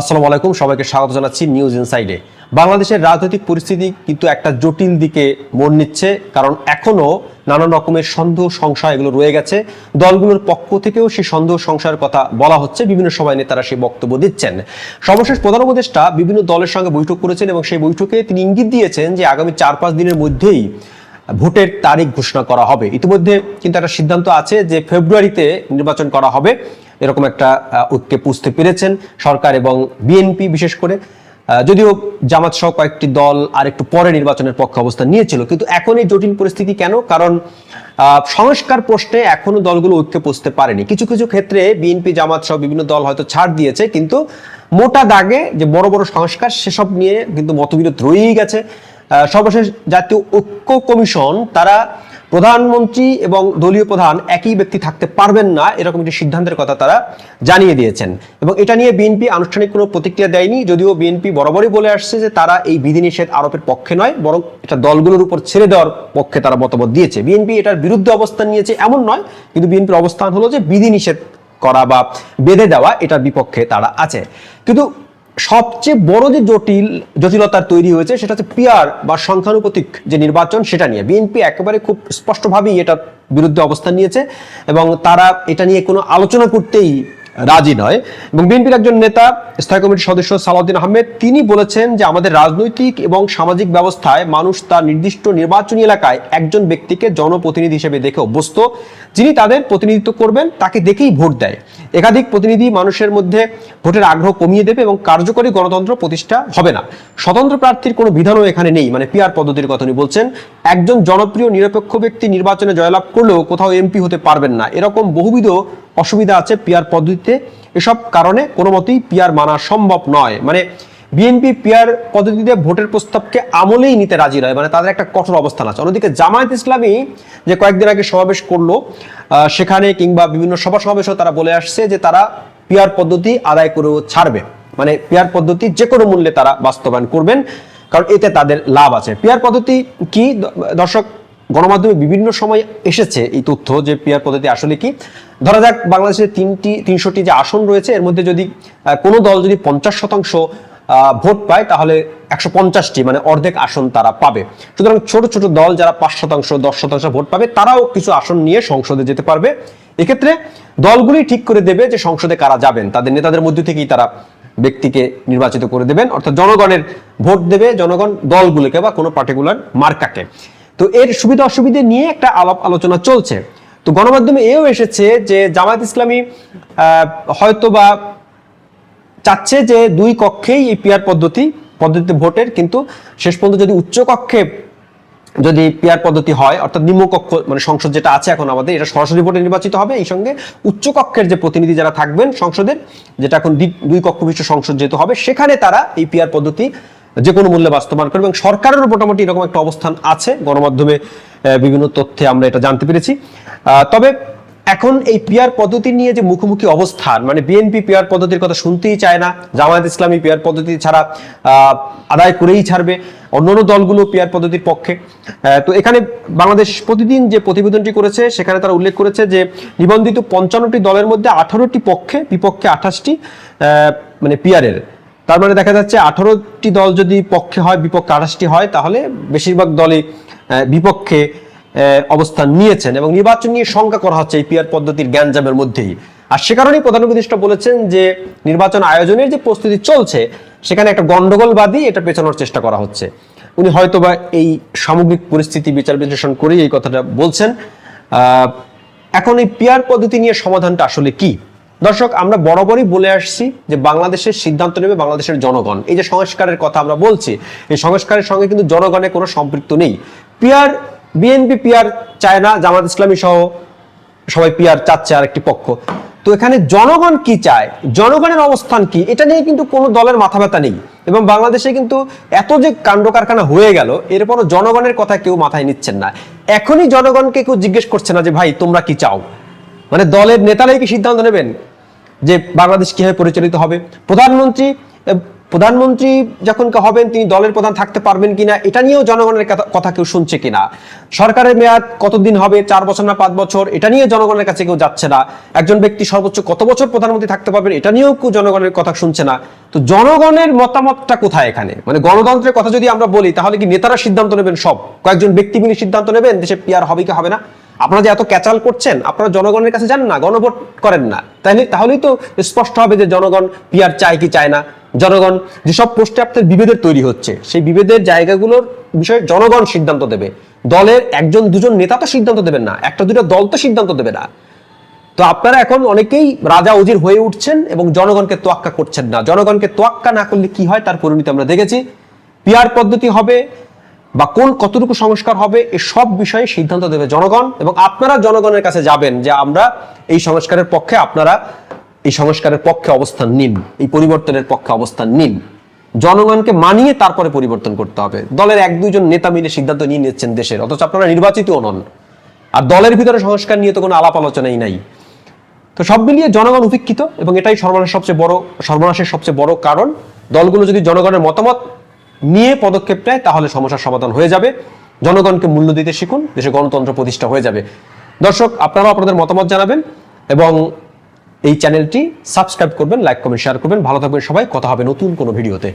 আসসালামু আলাইকুম, সবাইকে স্বাগত জানাচ্ছি নিউজ ইনসাইডে বাংলাদেশের রাজনৈতিক পরিস্থিতি কিন্তু একটা জটিল দিকে মোড় নিচ্ছে, কারণ এখনও নানান রকমের সন্দেহ, সংশয় এগুলো রয়ে গেছে। দলগুলোর পক্ষ থেকেও সেই সন্দেহ, সংশয়ের কথা বলা হচ্ছে, বিভিন্ন সময় নেতারা সেই বক্তব্য দিচ্ছেন। সর্বশেষ প্রধান উপদেষ্টা বিভিন্ন দলের সঙ্গে বৈঠক করেছেন এবং সেই বৈঠকে তিনি ইঙ্গিত দিয়েছেন যে আগামী চার পাঁচ দিনের মধ্যেই ভোটের তারিখ ঘোষণা করা হবে। ইতিমধ্যে কিন্তু একটা সিদ্ধান্ত আছে যে ফেব্রুয়ারিতে নির্বাচন করা হবে। এরকম একটা ঐক্যে পুষতে পেরেছেন সরকার এবং বিএনপি বিশেষ করে। যদিও জামাত সহ কয়েকটি দল আর একটু পরে নির্বাচনের পক্ষে অবস্থান নিয়েছিল, কিন্তু এখন এই জটিল পরিস্থিতি কেন? কারণ সংস্কার প্রশ্নে এখনও দলগুলো ঐক্যে পুষতে পারেনি। কিছু কিছু ক্ষেত্রে বিএনপি, জামাত সহ বিভিন্ন দল হয়তো ছাড় দিয়েছে, কিন্তু মোটা দাগে যে বড় বড় সংস্কার সেসব নিয়ে কিন্তু মতবিরোধ রয়েই গেছে। সর্বশেষ জাতীয় ঐক্য কমিশন, তারা প্রধানমন্ত্রী এবং দলীয় প্রধান একই ব্যক্তি থাকতে পারবেন না, এরকম একটি সিদ্ধান্তের কথা তারা জানিয়ে দিয়েছেন। এবং এটা নিয়ে বিএনপি আনুষ্ঠানিক কোনো প্রতিক্রিয়া দেয়নি, যদিও বিএনপি বরাবরই বলে আসছে যে তারা এই বিধিনিষেধ আরোপের পক্ষে নয়, বরং এটা দলগুলোর উপর ছেড়ে দেওয়ার পক্ষে তারা মতামত দিয়েছে। বিএনপি এটার বিরুদ্ধে অবস্থান নিয়েছে এমন নয়, কিন্তু বিএনপির অবস্থান হলো যে বিধিনিষেধ করা বা বেঁধে দেওয়া এটার বিপক্ষে তারা আছে। কিন্তু সবচেয়ে বড় যে জটিল জটিলতার তৈরি হয়েছে সেটা হচ্ছে পিয়ার বা সংখ্যানুপতিক যে নির্বাচন, সেটা নিয়ে। বিএনপি একেবারে খুব স্পষ্টভাবেই এটার বিরুদ্ধে অবস্থান নিয়েছে এবং তারা এটা নিয়ে কোনো আলোচনা করতেই রাজি নয়। এবং বিএনপির একজন নেতা, স্থায়ী কমিটির সদস্য সালাউদ্দিন আহমেদ, তিনি বলেছেন যে আমাদের রাজনৈতিক এবং সামাজিক ব্যবস্থায় মানুষ তার নির্দিষ্ট নির্বাচনী এলাকায় একজন ব্যক্তিকে জনপ্রতিনিধি হিসেবে দেখে অভ্যস্ত। যিনি তাদের প্রতিনিধিত্ব করবেন, তাকে দেখেই ভোট দেয়। একাধিক প্রতিনিধি মানুষের মধ্যে ভোটের আগ্রহ কমিয়ে দেবে এবং কার্যকরী গণতন্ত্র প্রতিষ্ঠা হবে না। স্বতন্ত্র প্রার্থীর কোনো বিধানও এখানে নেই মানে পিয়ার পদ্ধতির কথা উনি বলছেন। একজন জনপ্রিয় নিরপেক্ষ ব্যক্তি নির্বাচনে জয়লাভ করলেও কোথাও এমপি হতে পারবেন না। এরকম বহুবিধ অসুবিধা আছে পিয়ার পদ্ধতিতে। এসব কারণে কোনো মতেই পিয়ার মানা সম্ভব নয়। মানে বিএনপি পিয়ার পদ্ধতিতে ভোটের প্রস্তাবকে আমলেই নিতে রাজি নয়। মানে তাদের একটা কঠোর অবস্থান আছে। অন্যদিকে জামায়াত ইসলামী যে কয়েকদিন আগে সমাবেশ করল সেখানে কিংবা বিভিন্ন সভা সমাবেশেও তারা বলে আসছে যে তারা পিয়ার পদ্ধতি আদায় করেও ছাড়বে। মানে পিয়ার পদ্ধতি যে কোনো মূল্যে তারা বাস্তবায়ন করবেন, কারণ এতে তাদের লাভ আছে। পিয়ার পদ্ধতি কি? দর্শক গণমাধ্যমে বিভিন্ন সময় এসেছে এই তথ্য যে পিয়ার পদ্ধতি আসলে কি? ধরা যাক বাংলাদেশের তিনটি, তিনশোটি যে আসন রয়েছে, এর মধ্যে যদি কোনো দল যদি পঞ্চাশ শতাংশ ভোট পায়, তাহলে একশো পঞ্চাশটি মানে অর্ধেক আসন তারা পাবে। সুতরাং ছোট ছোট দল যারা পাঁচ শতাংশ, দশ শতাংশ ভোট পাবে, তারাও কিছু আসন নিয়ে সংসদে যেতে পারবে। এক্ষেত্রে দলগুলি ঠিক করে দেবে যে সংসদে কারা যাবেন। তাদের নেতাদের মধ্যে থেকেই তারা ব্যক্তিকে নির্বাচিত করে দেবেন। অর্থাৎ জনগণের ভোট দেবে জনগণ দলগুলোকে বা কোনো পার্টিকুলার মার্কাকে তো এর সুবিধা অসুবিধে নিয়ে একটা আলাপ আলোচনা চলছে। তো গণমাধ্যমে এও এসেছে যে জামায়াত ইসলামী হয়তো বা চাচ্ছে যে দুই কক্ষেই এই পিয়ার পদ্ধতি, পদ্ধতিতে ভোটের, কিন্তু শেষ পর্যন্ত যদি উচ্চ কক্ষে যদি পিয়ার পদ্ধতি হয়, অর্থাৎ নিম্নকক্ষ মানে সংসদ যেটা আছে এখন আমাদের, এটা সরাসরি ভোটে নির্বাচিত হবে। এই সঙ্গে উচ্চ কক্ষের যে প্রতিনিধি যারা থাকবেন সংসদের, যেটা এখন দুই কক্ষ বিশিষ্ট সংসদ যেহেতু হবে, সেখানে তারা এই পিয়ার পদ্ধতি যে কোনো মূল্যে বাস্তবায়ন করবে এবং সরকারেরও মোটামুটি এরকম একটা অবস্থান আছে। গণমাধ্যমে বিভিন্ন তথ্যে আমরা এটা জানতে পেরেছি। তবে এখন এই পিয়ার পদ্ধতি নিয়ে যে মুখোমুখি অবস্থান মানে বিএনপি পিয়ার পদ্ধতির কথা শুনতেই চায় না, জামায়াত ইসলামী পিয়ার পদ্ধতি ছাড়া আদায় করেই ছাড়বে অন্যান্য দলগুলো পিয়ার পদ্ধতির পক্ষে। তো এখানে বাংলাদেশ প্রতিদিন যে প্রতিবেদনটি করেছে, সেখানে তারা উল্লেখ করেছে যে নিবন্ধিত পঞ্চান্নটি দলের মধ্যে আঠারোটি পক্ষে, বিপক্ষে আঠাশটি মানে পিয়ারের তার মানে দেখা যাচ্ছে আঠারোটি দল যদি পক্ষে হয়, বিপক্ষে আঠাশটি হয়, তাহলে বেশিরভাগ দলই বিপক্ষে অবস্থান নিয়েছেন এবং নির্বাচন নিয়ে শঙ্কা করা হচ্ছে এই পিয়ার পদ্ধতির জ্ঞানজামের মধ্যেই। আর সে কারণেই প্রধান উপদেষ্টা বলেছেন যে, নির্বাচন আয়োজনের যে প্রস্তুতি চলছে, সেখানে একটা গন্ডগোলবাদী এটা পেছানোর চেষ্টা করা হচ্ছে। উনি হয়তোবা এই সামগ্রিক পরিস্থিতি বিচার বিশ্লেষণ করেই এই কথাটা বলছেন। এখন এই পিয়ার পদ্ধতি নিয়ে সমাধানটা আসলে কি? দর্শক, আমরা বরাবরই বলে আসছি যে বাংলাদেশের সিদ্ধান্ত নেবে বাংলাদেশের জনগণ। এই যে সংস্কারের কথা আমরা বলছি, এই সংস্কারের সঙ্গে কিন্তু জনগণের কোনো সম্পৃক্ত নেই। পিয়ার, বিএনপি পিয়ার চায় না, জামাত ইসলামী সহ সবাই পিয়ার চাচ্ছে আর একটি পক্ষ। তো এখানে জনগণ কি চায়? জনগণের অবস্থান কি? এটা নিয়ে কিন্তু কোনো দলের মাথা ব্যথা নেই। এবং বাংলাদেশে কিন্তু এত যে কাণ্ড কারখানা হয়ে গেল, এরপরও জনগণের কথা কেউ মাথায় নিচ্ছেন না। এখনই জনগণকে কেউ জিজ্ঞেস করছে না যে, ভাই, তোমরা কি চাও? মানে দলের নেতারাই কি সিদ্ধান্ত নেবেন? যে বাংলাদেশ কীভাবে পরিচালিত হবে? প্রধানমন্ত্রী প্রধানমন্ত্রী যখন হবেন, তিনি দলের প্রধান থাকতে পারবেন কিনা, এটা নিয়েও জনগণের কথা কেউ শুনছে কিনা? সরকারের মেয়াদ কতদিন হবে? চার বছর না পাঁচ বছর? এটা নিয়ে জনগণের কাছে কেউ যাচ্ছে না। একজন ব্যক্তি সর্বোচ্চ কত বছর প্রধানমন্ত্রী থাকতে পারবেন, এটা নিয়েও কেউ জনগণের কথা শুনছে না। তো জনগণের মতামতটা কোথায় এখানে? মানে গণতন্ত্রের কথা যদি আমরা বলি, তাহলে কি নেতারা সিদ্ধান্ত নেবেন সব? কয়েকজন ব্যক্তি মিলে সিদ্ধান্ত নেবেন দেশে পিয়ার হবে কি হবে না? আপনারা যে এত ক্যাচাল করছেন, আপনারা জনগণের কাছে যান না, গণভোট করেন না। তাহলে তাহলেই তো স্পষ্ট হবে যে জনগণ পিয়ার চায় কি চায় না। জনগণ, যেসব পোস্টে আপনার বিভেদের তৈরি হচ্ছে, সেই বিভেদের জায়গাগুলোর বিষয়ে জনগণ সিদ্ধান্ত দেবে। দলের একজন, দুজন নেতা তো সিদ্ধান্ত দেবেন না, একটা দুটো দল তো সিদ্ধান্ত দেবে না। তো আপনারা এখন অনেকেই রাজা উজির হয়ে উঠছেন এবং জনগণকে তোয়াক্কা করছেন না। জনগণকে তোয়াক্কা না করলে কি হয়, তার পরিণতি আমরা দেখেছি। পিয়ার পদ্ধতি হবে বা কোন কতটুকু সংস্কার হবে এই সব বিষয়ে সিদ্ধান্ত দেবে জনগণ। এবং আপনারা জনগণের কাছে যাবেন যে আমরা এই সংস্কারের পক্ষে আপনারা এই সংস্কারের পক্ষে অবস্থান নিন, এই পরিবর্তনের পক্ষে অবস্থান নিন। জনগণকে মানিয়ে তারপরে পরিবর্তন করতে হবে। দলের এক দুইজন নেতা মিলে সিদ্ধান্ত নিয়ে নিচ্ছেন দেশের, অথচ আপনারা নির্বাচিতও নন। আর দলের ভিতরে সংস্কার নিয়ে তো কোনো আলাপ আলোচনাই নাই। তো সব মিলিয়ে জনগণ উপেক্ষিত এবং এটাই সর্বনাশের সবচেয়ে বড় সর্বনাশের সবচেয়ে বড় কারণ। দলগুলো যদি জনগণের মতামত নিয়ে পদক্ষেপ নেয়, তাহলে সমস্যার সমাধান হয়ে যাবে। জনগণকে মূল্য দিতে শিখুন, দেশে গণতন্ত্র প্রতিষ্ঠা হয়ে যাবে। দর্শক, আপনারাও আপনাদের মতামত জানাবেন এবং এই চ্যানেলটি সাবস্ক্রাইব করবেন, লাইক, কমেন্ট, শেয়ার করবেন। ভালো থাকবেন সবাই, কথা হবে নতুন কোনো ভিডিওতে।